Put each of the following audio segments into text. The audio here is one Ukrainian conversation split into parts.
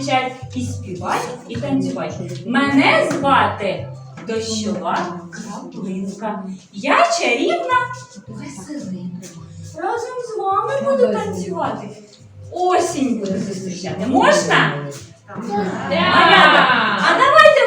осінь і співати, і танцювати. Мене звати Дощова Краплинка. Я чарівна Веселинка. Разом з вами буду танцювати. Осінь буду зустрічати. Можна? Малята, а давайте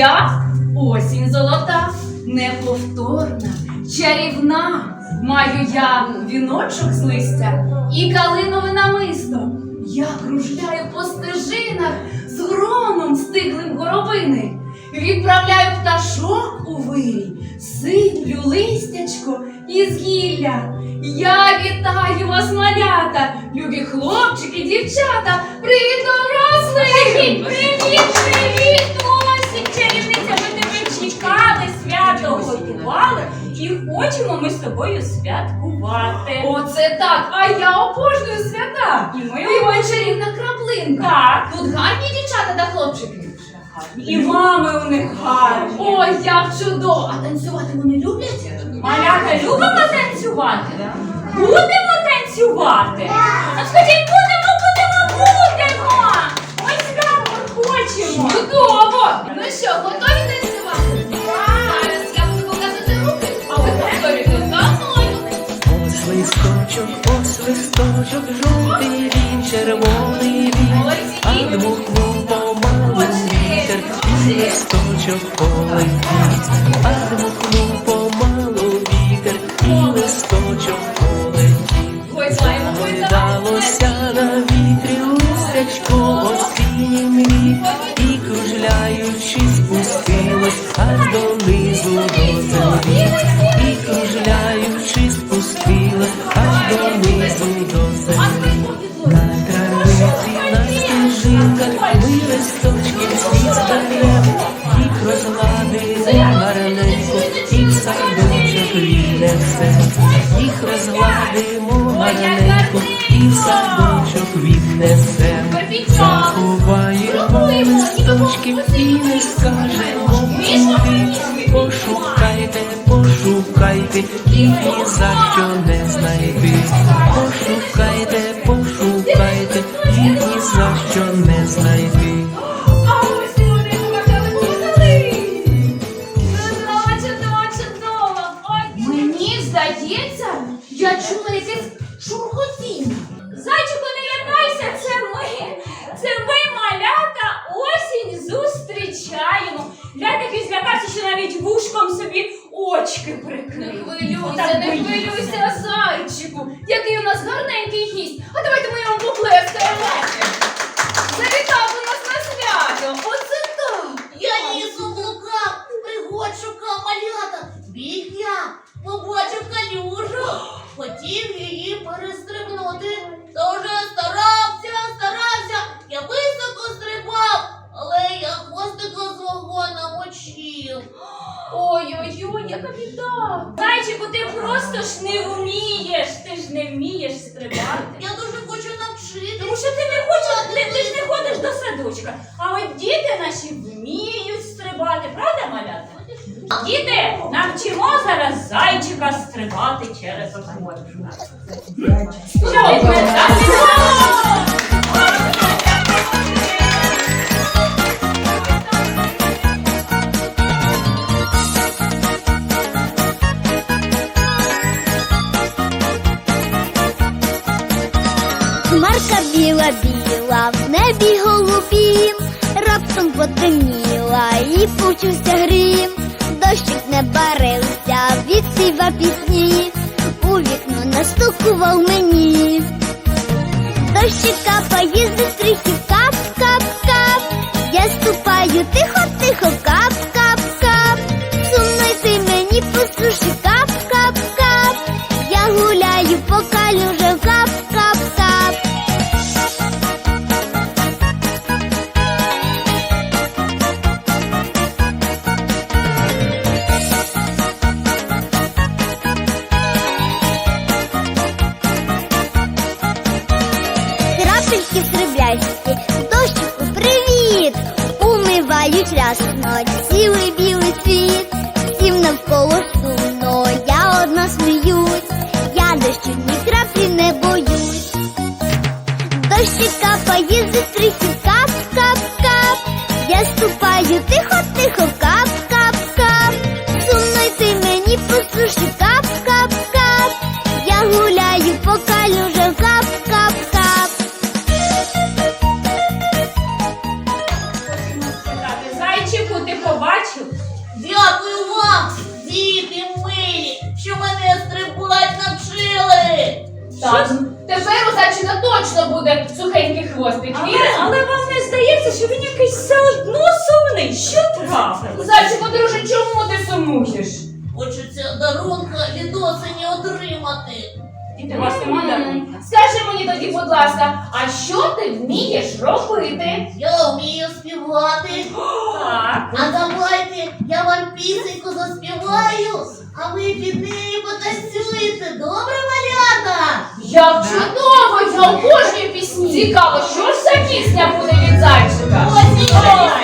Я осінь золота, неповторна, чарівна. Маю я віночок з листя і калинове намисто. Я кружляю по стежинах з громом стиглим горобини. Відправляю пташок у вирій, сиплю листячко із гілля. Я вітаю вас, малята, любі хлопчики, дівчата. Привіт, дорослі! Привіт, привіт, і хочемо ми з тобою святкувати. Оце так, а я обожнюю свята. І ми моя чарівна краплинка. Так. Тут гарні дівчата та хлопчики. І мами у них гарні. Ой, як чудово! А танцювати вони люблять? Малята, любимо танцювати? Будемо танцювати? Ну скажіть, будемо, будемо, будемо! Ось так ми хочемо. Чудово! Ну що, готові танцювати? Листочок полетів, а дмухнув помалу вітер, і листочок полетів. Гойдаємо. На вітрі листячко осінній, і кружляючись спустилось аж донизу листочки і не скажемо куди. Пошукайте, пошукайте, і ні за що не знайти. Пошукайте, вушком собі очки Не прикрив. хвилюйся, не хвилюйся, зайчику, який у нас гарненький гість. А давайте ми йому поплескаємо. Завітав у нас на свято. Оце так. Я лізу блукав, пригод шукав малята. Біг я, побачив калюжу, хотів її перестрибнути. Та вже старався, старався, я високо стрибав, але я хвостика свого намочив. Ой-ой-ой, яка біда. Зайчику, ти просто ж не вмієш. Ти ж не вмієш стрибати. Я дуже хочу навчити. Тому що ти не хочеш, ти, ти ж не ходиш до садочка. А от діти наші вміють стрибати, правда, малята? Діти, навчимо зараз зайчика стрибати через огорожу. Що? Хмарка потемніла і почувся грім. Дощик не барився, від пісні, у вікно настукував мені. Дощик капає зі стрихів, кап, кап, кап. Я ступаю тихо, тихо, кап, кап, кап. Сумно йти мені по капає зі стрихів, кап, кап, кап. Я ступаю тихо, тихо, кап, кап, кап. Сумно йти мені по суші, кап, кап, кап. Я гуляю по калюжам, кап, кап, кап. Сказати, Зайчику, ти побачив? Дякую вам, діти милі, що мене стрибать навчили. Так, тепер у зайчика точно буде сухенький хвостик. Але, Віриш? але вам не здається, що він якийсь все одно сумний. Що трапилось? Зайчику, друже, чому ти сумуєш? Хочеться дарунка від осені отримати. Діти, у вас нема дарунка? Скажи мені тоді, будь ласка, а що ти вмієш робити? Я вмію співати. Так. А давайте я вам пісеньку заспіваю, а ви під неї потанцюєте. Добре, малята? Я чудово, я обожнюю пісні. Цікаво, що ж за пісня буде від зайчика? Осінь Ой. прийшла.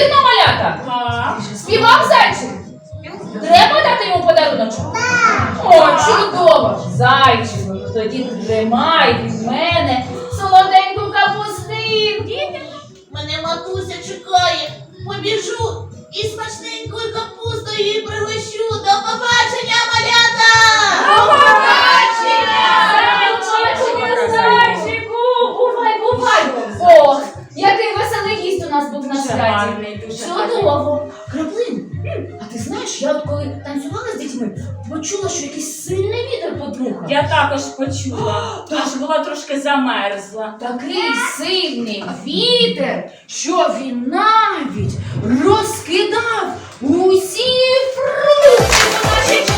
Вірно, малята? Співав зайчик? Треба дати йому подарунок? О, чудово! Зайчику, тоді тримай від мене солоденьку капустинку. Мене матуся чекає. Побіжу і смачненькою капустою її пригощу. До побачення, на Дуже святі. гарний, дуже гарний. Чудово. Краплин, а ти знаєш, я от коли танцювала з дітьми, почула, що якийсь сильний вітер подмухав. Я також почула, що була трошки замерзла. Такий сильний вітер, що він навіть розкидав усі фрукти на нашій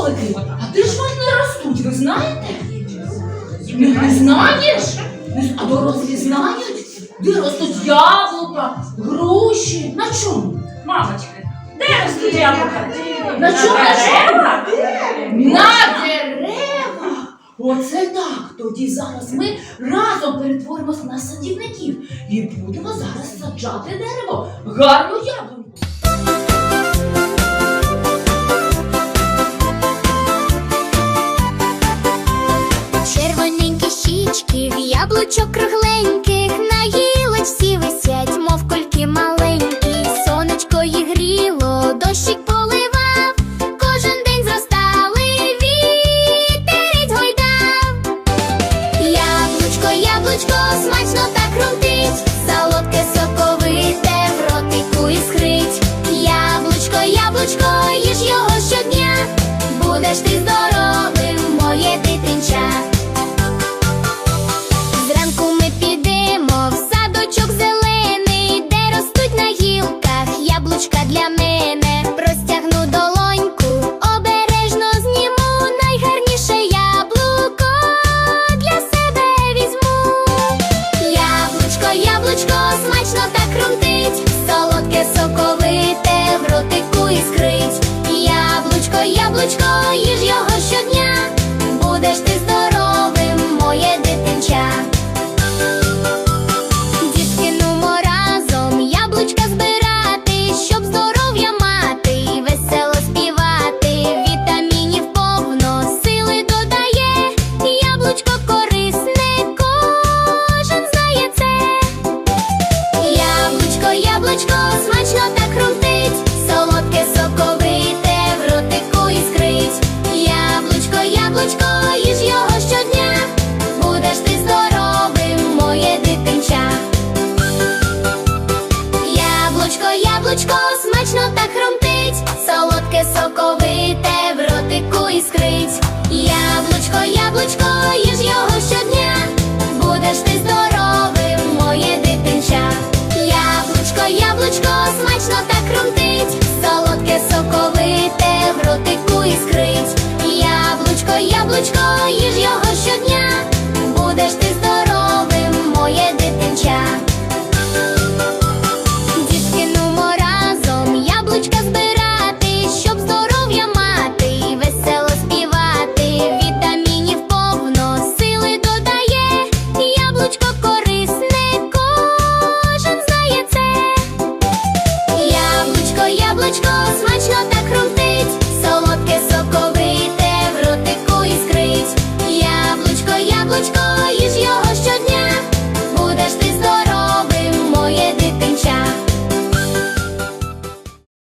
смаколики, а де ж вони ростуть, ви знаєте? Не, не знаєш? А дорослі знають? Де ростуть яблука, груші? На чому? Мамочки, де ростуть яблука? На чому? На чому? деревах? На деревах! Оце так. Тоді зараз ми разом перетворимось на садівників і будемо зараз саджати дерево. Гарну яблуньку. Яблучок кругленьких, на гілочці висять, мов кульки маленькі. Сонечко їх гріло, дощик поливав, кожен день зростали, вітерець гойдав. Яблучко, яблучко, смачно так хрумтить, солодке соковите в ротику іскрить. Яблучко, яблучко, їж його щодня, будеш ти здоровим, моє дитинча. Для мене. Ротику іскрить. Яблучко, яблучко, їж його щодня, будеш ти здоровим, моє